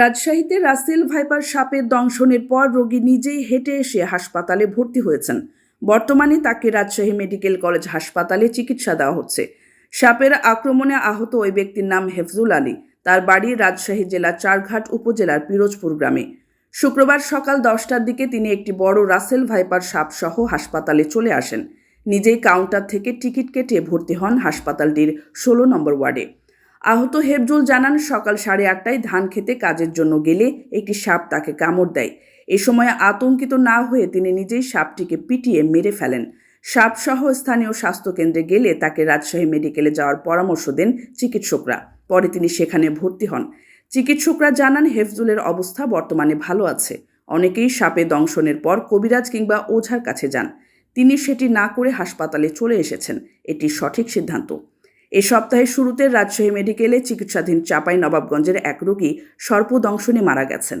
রাজশাহীতে Russell viper সাপের দংশনের পর রোগী নিজেই হেঁটে এসে হাসপাতালে ভর্তি হয়েছেন। বর্তমানে তাকে রাজশাহী মেডিকেল কলেজ হাসপাতালে চিকিৎসা দেওয়া হচ্ছে। সাপের আক্রমণে আহত ওই ব্যক্তির নাম হেফজুল আলী। তার বাড়ি রাজশাহী জেলা চারঘাট উপজেলার পিরোজপুর গ্রামে। শুক্রবার সকাল দশটার দিকে তিনি একটি বড় রাসেল ভাইপার সাপসহ হাসপাতালে চলে আসেন। নিজেই কাউন্টার থেকে টিকিট কেটে ভর্তি হন হাসপাতালটির ষোলো নম্বর ওয়ার্ডে। আহত হেফজুল জানান, সকাল সাড়ে আটটায় ধান খেতে কাজের জন্য গেলে একটি সাপ তাকে কামড় দেয়। এ সময় আতঙ্কিত না হয়ে তিনি নিজেই সাপটিকে পিটিয়ে মেরে ফেলেন। সাপসহ স্থানীয় স্বাস্থ্যকেন্দ্রে গেলে তাকে রাজশাহী মেডিকেলে যাওয়ার পরামর্শ দেন চিকিৎসকরা। পরে তিনি সেখানে ভর্তি হন। চিকিৎসকরা জানান, হেফজুলের অবস্থা বর্তমানে ভালো আছে। অনেকেই সাপে দংশনের পর কবিরাজ কিংবা ওঝার কাছে যান। তিনি সেটি না করে হাসপাতালে চলে এসেছেন। এটি সঠিক সিদ্ধান্ত। এ সপ্তাহের শুরুতে রাজশাহী মেডিকেলে চিকিৎসাধীন চাপাই নবাবগঞ্জের এক রোগী সর্পদংশনে মারা গেছেন।